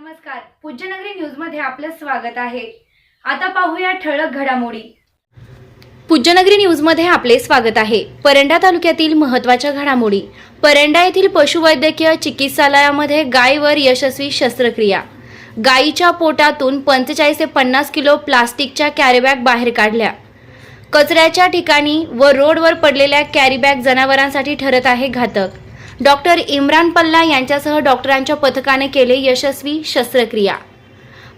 नमस्कार. पूज्यनगरी न्यूजमध्ये आपलं स्वागत आहे. आता पाहूया ठळक घडामोडी. पूज्यनगरी न्यूजमध्ये आपले स्वागत आहे. परंडा तालुक्यातील महत्त्वाच्या घडामोडी. परंडा येथील पशुवैद्यकीय चिकित्सालयामध्ये गायीवर यशस्वी शस्त्रक्रिया. गायीच्या पोटातून पंचेचाळीस ते पन्नास किलो प्लास्टिकच्या कॅरीबॅग बाहेर काढल्या. कचऱ्याच्या ठिकाणी व रोडवर पडलेल्या कॅरीबॅग जनावरांसाठी ठरत आहे घातक. डॉक्टर इम्रान पल्ला यांच्यासह डॉक्टरांच्या पथकाने केले यशस्वी शस्त्रक्रिया.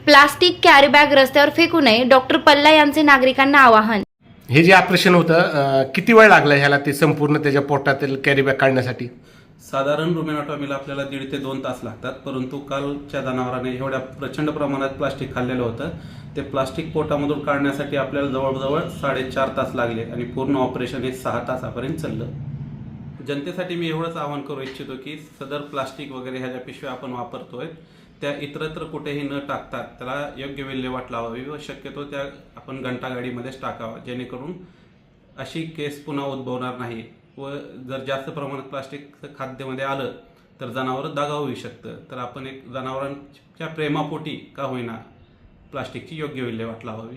प्लास्टिक कॅरीबॅग रस्त्यावर फेकू नये डॉक्टर पल्ला यांचे नागरिकांना आवाहन. हे जे ऑपरेशन होतं किती वेळ लागला ह्याला ते संपूर्ण त्याच्या पोटातील कॅरीबॅग काढण्यासाठी? साधारण रुमेनॉटॉमीला आपल्याला दीड ते दोन तास लागतात परंतु कालच्या जनावराने एवढ्या प्रचंड प्रमाणात प्लास्टिक खाल्लेलं होतं. ते प्लास्टिक पोटामधून काढण्यासाठी आपल्याला जवळजवळ साडेचार तास लागले आणि पूर्ण ऑपरेशन हे सहा तासापर्यंत चाललं. जनतेसाठी मी एवढंच आवाहन करू इच्छितो की सदर प्लास्टिक वगैरे ह्या ज्या पिशव्या आपण वापरतोय त्या इतरत्र कुठेही न टाकतात त्याला योग्य विल्हेवाट लावावी व शक्यतो त्या आपण घंटागाडीमध्येच टाकावा जेणेकरून अशी केस पुन्हा उद्भवणार नाही व जर जास्त प्रमाणात प्लास्टिक खाद्यामध्ये आलं तर जनावरं दगा होऊ शकतं. तर आपण एक जनावरांच्या प्रेमापोटी का होईना प्लास्टिकची योग्य विल्हेवाट लावावी.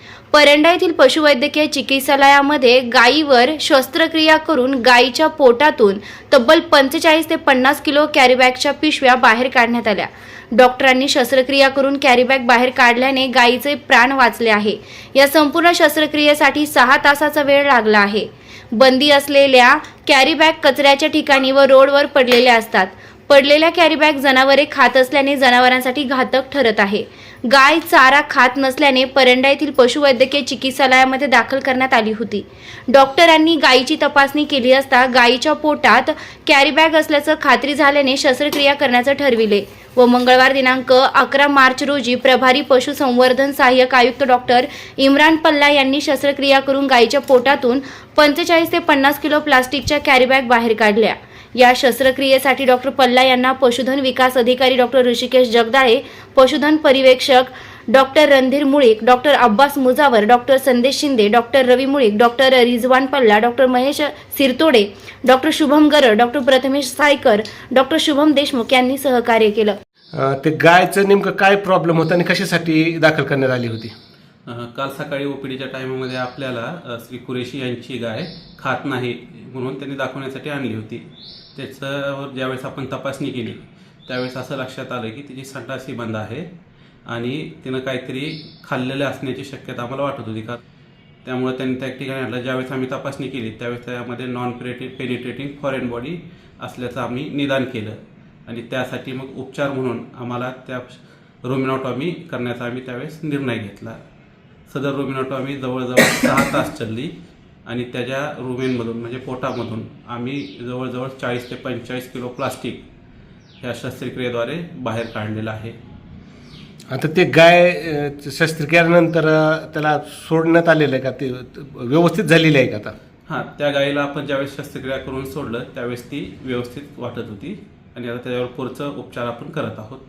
परंडा येथील पशुवैद्यकीय चिकित्सालयामध्ये गायीवर शस्त्रक्रिया करून गायीच्या पोटातून तब्बल पंचेचाळीस ते पन्नास किलो कॅरीबॅगच्या पिशव्या बाहेर काढण्यात आल्या. डॉक्टरांनी शस्त्रक्रिया करून कॅरीबॅग बाहेर काढल्याने गायीचे प्राण वाचले आहे. या संपूर्ण शस्त्रक्रियेसाठी सहा तासाचा वेळ लागला आहे. बंदी असलेल्या कॅरीबॅग कचऱ्याच्या ठिकाणी व रोडवर पडलेल्या असतात. पडलेल्या कॅरीबॅग जनावरे खात असल्याने जनावरांसाठी घातक ठरत आहे. गाय चारा खात नसल्याने परंडा येथील पशुवैद्यकीय चिकित्सालयामध्ये दाखल करण्यात आली होती. डॉक्टरांनी गायीची तपासणी केली असता गायीच्या पोटात कॅरीबॅग असल्याचं खात्री झाल्याने शस्त्रक्रिया करण्याचं ठरविले व मंगळवार दिनांक अकरा मार्च रोजी प्रभारी पशुसंवर्धन सहाय्यक आयुक्त डॉक्टर इम्रान पल्ला यांनी शस्त्रक्रिया करून गायीच्या पोटातून पंचेचाळीस ते पन्नास किलो प्लास्टिकच्या कॅरीबॅग बाहेर काढल्या. या शस्त्रक्रियेसाठी डॉक्टर पल्ला यांना पशुधन विकास अधिकारी डॉक्टर ऋषिकेश जगदाळे पशुधन परिवेक्षक doctor Randhir Mulik doctor Abbas Mujawar doctor Sandesh Shinde doctor Ravi Mulik doctor Rizwan Palla doctor Mahesh Sirtode doctor Shubham Garad doctor Prathamesh Saykar doctor Shubham Deshmukh यांनी सहकार्य केलं. ते गायचं नेमकं काय प्रॉब्लेम होता आणि कशासाठी दाखल करण्यात आली होती? काल सकाळी ओपीडीच्या टायमामध्ये आपल्याला श्री कुरेशी यांची गाय खात नाही म्हणून त्यांनी दाखवण्यासाठी आणली होती. त्याच्यावर ज्यावेळेस आपण तपासणी केली त्यावेळेस असं लक्षात आलं की तिची संडासी बंद आहे आणि तिनं काहीतरी खाल्लेलं असण्याची शक्यता आम्हाला वाटत होती. का त्यामुळे त्यांनी त्या ठिकाणी आणलं. ज्यावेळेस आम्ही तपासणी केली त्यावेळेस त्यामध्ये non penetra penetrating foreign body असल्याचं आम्ही निदान केलं. आणि त्यासाठी मग उपचार म्हणून आम्हाला त्या रोमिनॉटॉमी करण्याचा आम्ही त्यावेळेस निर्णय घेतला. सदर रोमिनॉटॉमी जवळजवळ सहा तास चालली. आणि त्याच्या रुमेनमधून म्हणजे पोटामधून आम्ही जवळजवळ चाळीस ते पंचेचाळीस किलो प्लास्टिक ह्या शस्त्रक्रियेद्वारे बाहेर काढलेलं आहे. आता ते गाय शस्त्रक्रियानंतर त्याला सोडण्यात आलेलं आहे का? ते व्यवस्थित झालेलं आहे का आता? हां त्या गायीला आपण ज्यावेळेस शस्त्रक्रिया करून सोडलं त्यावेळेस ती व्यवस्थित वाटत होती. आणि आता त्याच्यावर पुढचं उपचार आपण करत आहोत.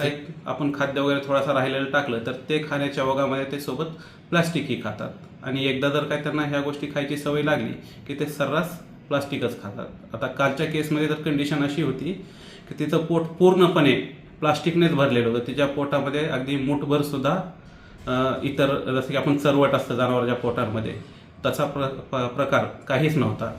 काही आपण खाद्य वगैरे थोडासा राहिलेलं टाकलं तर ते खाण्याच्या ओघामध्ये ते सोबत प्लास्टिकही खातात. आणि एकदा जर काय त्यांना ह्या गोष्टी खायची सवय लागली की ते सर्रास प्लास्टिकच खातात. आता कालच्या केसमध्ये तर कंडिशन अशी होती की तिचं पोट पूर्णपणे प्लास्टिकनेच भरलेलं होतं. तिच्या पोटामध्ये अगदी मुठभर सुद्धा इतर जसं की आपण चरवट असतं जनावरांच्या पोटांमध्ये तसा प्र प- प्रकार काहीच नव्हता.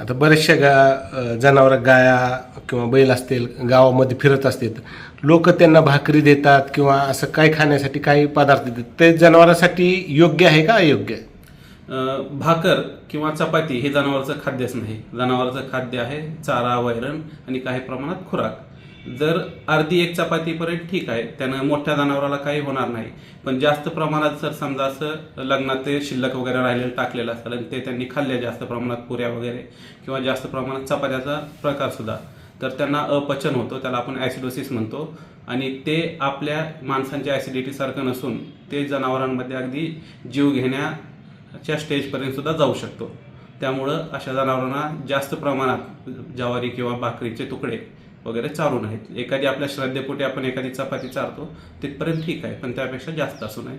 आता बऱ्याचशा गा जनावर गाया किंवा बैल असतील गावामध्ये फिरत असतील लोक त्यांना भाकरी देतात किंवा असं काय खाण्यासाठी काही पदार्थ देतात ते जनावरांसाठी योग्य आहे का अयोग्य आहे? अं, भाकर किंवा चपाती हे जनावरचं खाद्यच नाही. जनावरांचं खाद्य आहे चारा वैरण आणि काही प्रमाणात खुराक. जर अर्धी एक चपातीपर्यंत ठीक आहे त्यानं मोठ्या जनावराला काही होणार नाही. पण जास्त प्रमाणात जर समजा असं लग्नात ते शिल्लक वगैरे राहिलेलं टाकलेलं असेल आणि ते त्यांनी खाल्ले जास्त प्रमाणात पुऱ्या वगैरे किंवा जास्त प्रमाणात चपात्याचा प्रकार सुद्धा तर त्यांना अपचन होतं त्याला आपण ॲसिडोसिस म्हणतो. आणि ते आपल्या माणसांच्या ॲसिडिटीसारखं नसून ते जनावरांमध्ये अगदी जीव घेण्याच्या स्टेजपर्यंत सुद्धा जाऊ शकतो. त्यामुळं अशा जनावरांना जास्त प्रमाणात ज्वारी किंवा भाकरीचे तुकडे वगैरे चालू नाहीत. एखादी आपल्या श्रद्धेपोटी आपण एखादी चपाती चारतो तिथपर्यंत ठीक आहे पण त्यापेक्षा जास्त असू नये.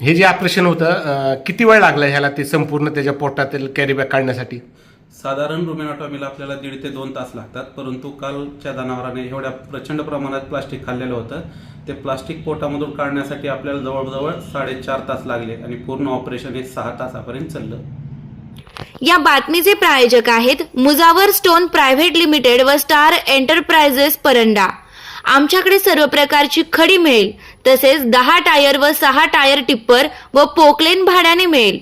हे जे ऑपरेशन होतं किती वेळ लागला ह्याला ते संपूर्ण त्याच्या पोटातील कॅरी बॅग काढण्यासाठी? साधारण रुमेनॉटॉमीला आपल्याला दीड ते दोन तास लागतात परंतु कालच्या जनावराने एवढ्या प्रचंड प्रमाणात प्लास्टिक खाल्लेलं होतं. ते प्लास्टिक पोटामधून काढण्यासाठी आपल्याला जवळजवळ साडेचार तास लागले आणि पूर्ण ऑपरेशन हे सहा तासापर्यंत चाललं. या बातमीचे प्रायोजक आहेत मुजावर स्टोन प्रायव्हेट लिमिटेड व स्टार एंटरप्राइजेस परंडा. आमच्याकडे सर्व प्रकारची खडी मिळेल तसेच दहा टायर व सहा टायर टिप्पर व पोकलेन भाड्याने मिळेल.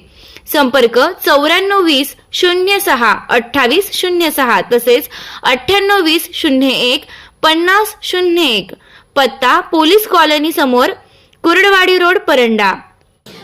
संपर्क चौऱ्याण्णव वीस शून्य सहा अठ्ठावीस शून्य सहा तसेच अठ्ठ्याण्णव वीस शून्य एक पन्नास शून्य एक. पत्ता पोलीस कॉलनी समोर कुर्डवाडी रोड परंडा.